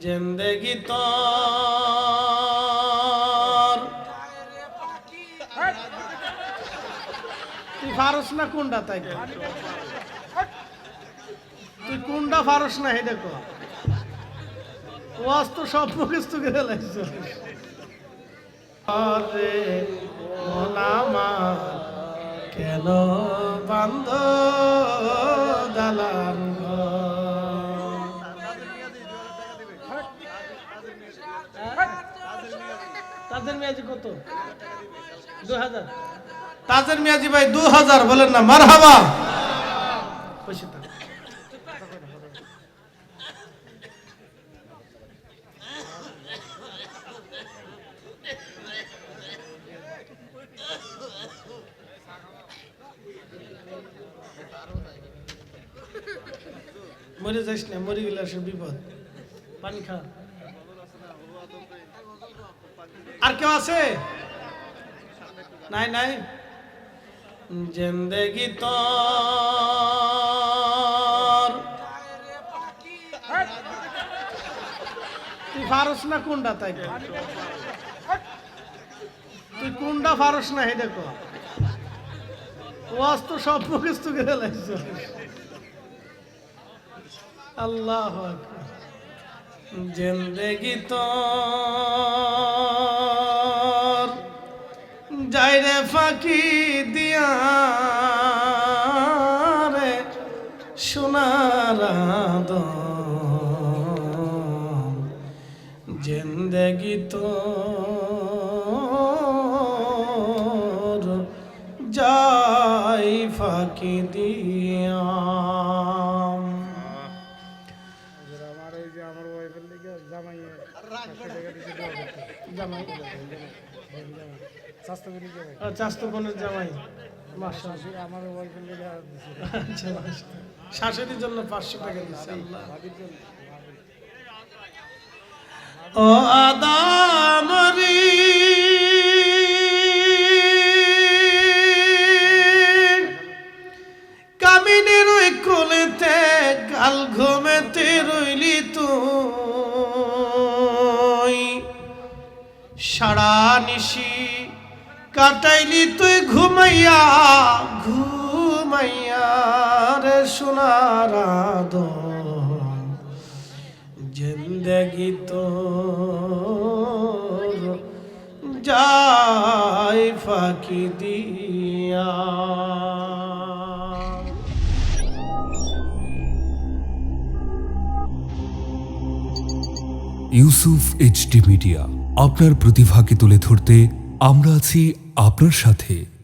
জিন্দেগি তো তুই ফারস না কোনটা তাই? তুই কোনটা ফারস না হে দেখো ওয়াজ তো সব মুখস্থ করে লাগছে কেন বান্ধ দালান তাদের মেয়াজি কত? দু হাজার তাজের মিয়াজি ভাই দু হাজার বলেন না মার হাবা মরে যাইস না মরে গেলে বিপদ। পানি খা। আর কেউ আছে? নাই নাই। জিন্দেগি তো তুই ফারস না কোনটা তাই? তুই কোনটা ফারস না হে দেখো। ওয়াজ তো সব মুখস্থ করে লাগছে আল্লাহ জিন্দেগি তো যাইরে ফাঁকি দিয়া রে সোনার জিন্দেগি তো যাই ফাঁকি দিয়া। জামাই জামাই। জামাই। আচ্ছা, মাশাআল্লাহ। শাশুড়ির জন্য পাঁচশো টাকা দিচ্ছে আল্লাহ। ভাবির জন্য ও আদামরি কামিনের ওই কোলেতে কাল ঘুমেতে রইলি তুই। সারা নিশি কাটাইলি তুই ঘুমাইয়া ঘুমাইয়া রে সোনার জিন্দগি তো যাই ফাঁকি দিয়া। ইউসুফ এইচডি মিডিয়া আপনার প্রতিভাকে তুলে ধরতে আমরা আছি আপনার সাথে।